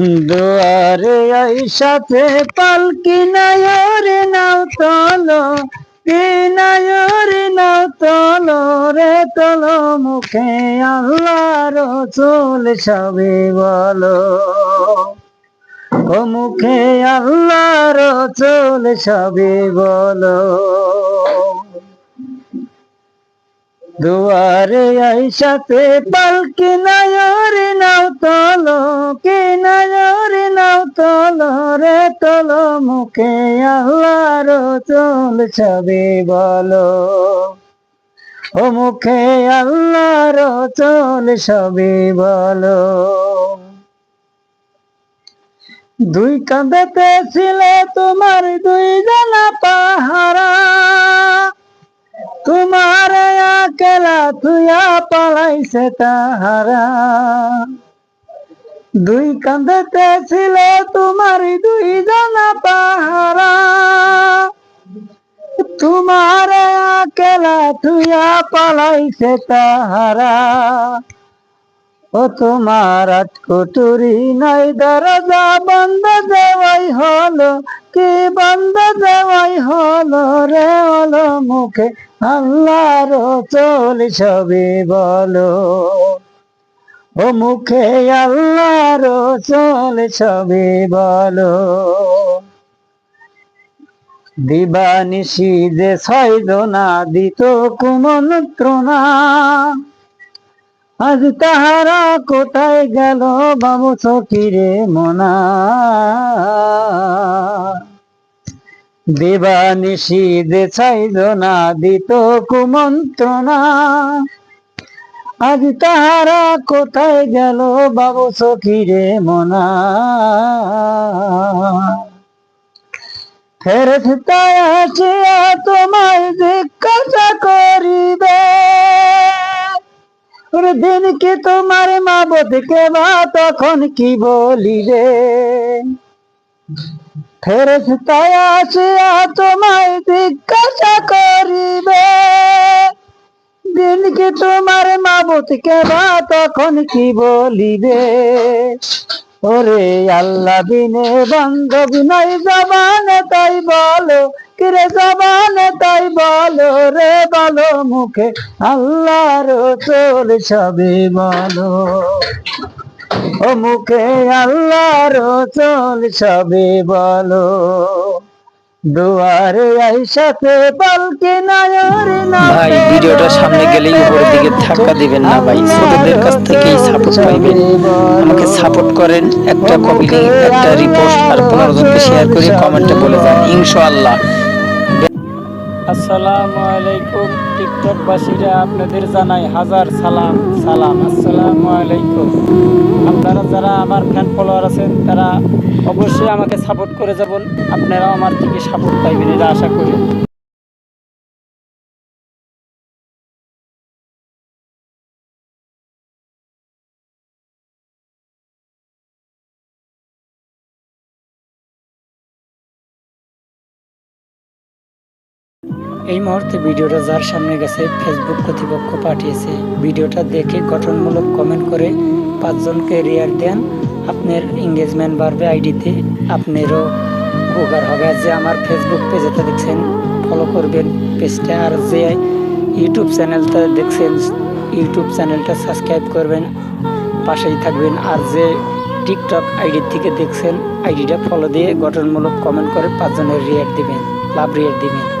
দুয়ারে আইসাতে পালকি নায়রে নাও তলো কি নায়রে নাও তলো রে তলো, মুখে আল্লাহ রসুল সবে বলো। ও মুখে আল্লাহ রসুল সবে বলো। দুয়ারে আইসাতে পালকি নায়রে নাও তলো, কি নায়রে নাও তলো রে তলো, মুখে আল্লাহ চল ছবি বলো। ও মুখে আল্লাহ চল ছবি বলো। দুই কাঁধেতে ছিল তোমার দুই জানা পাহারা তোমার আকেলা তুয়া পালাইছে তাহারা। দুই কাঁধেতে ছিল তোমার দুই জানা পাহারা। তোমার আকেলা তুয়া পালাইছে তাহারা। ও তোমার আট কুটুরি নাই, দরজা বন্ধ হলো? কি বন্ধ দেওয়াই হলো রে হলো মুখে আল্লাহর চল সবে বলো। ও মুখে আল্লাহর চল সবে বলো। দিবানিশি যে ছয় না দিত কুমন্ত্রণা, আজ তাহারা কোথায় গেল বাবু সখিরে মনা? দেবানিশি যে ছাইজনা দিত কুমন্ত্রণা। আজ তাহারা কোথায় গেল বাবু সখিরে মনা। ফেরত আসিয়া তোমায় জিজ্ঞাসা করিবে। দিন কি তোমার মা বোধকে বা তখন কি বলিবে? ফেরস্তায় আসিয়া তোমায় জিজ্ঞাসা করিবে, দিন কি তোমার মা বোধকে বা তখন কি বলিবে? ওরে আল্লাহ, বিনে বান্ধব নাই জবানে তাই বলো, কিরে জবানে তাই বলো রে, বলো মুখে আল্লাহর চোল সবে বলো। ও মুখে আল্লাহর চোল সবে বলো দুয়ারে আইসাতে পালকে নায়রে না ভাই ভিডিওটা সামনে গেলেই উপরের দিকে ধাক্কা দিবেন না ভাই ছোটদের কাছ থেকেই সাপোর্ট পাইবেন। আমাকে সাপোর্ট করেন একটা কপি একটা রিপোর্ট আর পনেরো জনকে শেয়ার করে কমেন্টে বলে যান ইনশাআল্লাহ। আসসালামু আলাইকুম টিকটক বাসীরা আপনাদের জানাই হাজার সালাম সালাম। আসসালামু আলাইকুম। যারা আমার ফ্যান ফলোয়ার আছেন, তারা অবশ্যই আমাকে সাপোর্ট করে যাবেন। আপনারাও আমার থেকে সাপোর্ট পাইবেন, এটা আশা করি। এই মুহূর্তে ভিডিওটা যার সামনে গেছে ফেসবুক কর্তৃপক্ষ পাঠিয়েছে। ভিডিওটা দেখে গঠনমূলক কমেন্ট করে পাঁচজনকে রেয়ার দেন। আপনার এঙ্গেজমেন্ট বাড়বে আইডিতে আপনারও উপকার হবে। যে আমার ফেসবুক পেজেতে দেখছেন ফলো করবেন পেজটা আর যে ইউটিউব চ্যানেলটা দেখছেন ইউটিউব চ্যানেলটা সাবস্ক্রাইব করবেন, পাশেই থাকবেন। আর যে টিকটক আইডির থেকে দেখছেন আইডিটা ফলো দিয়ে গঠনমূলক কমেন্ট করে পাঁচজনের রিয়ার দিবেন, লাভ রিয়ার দিবেন।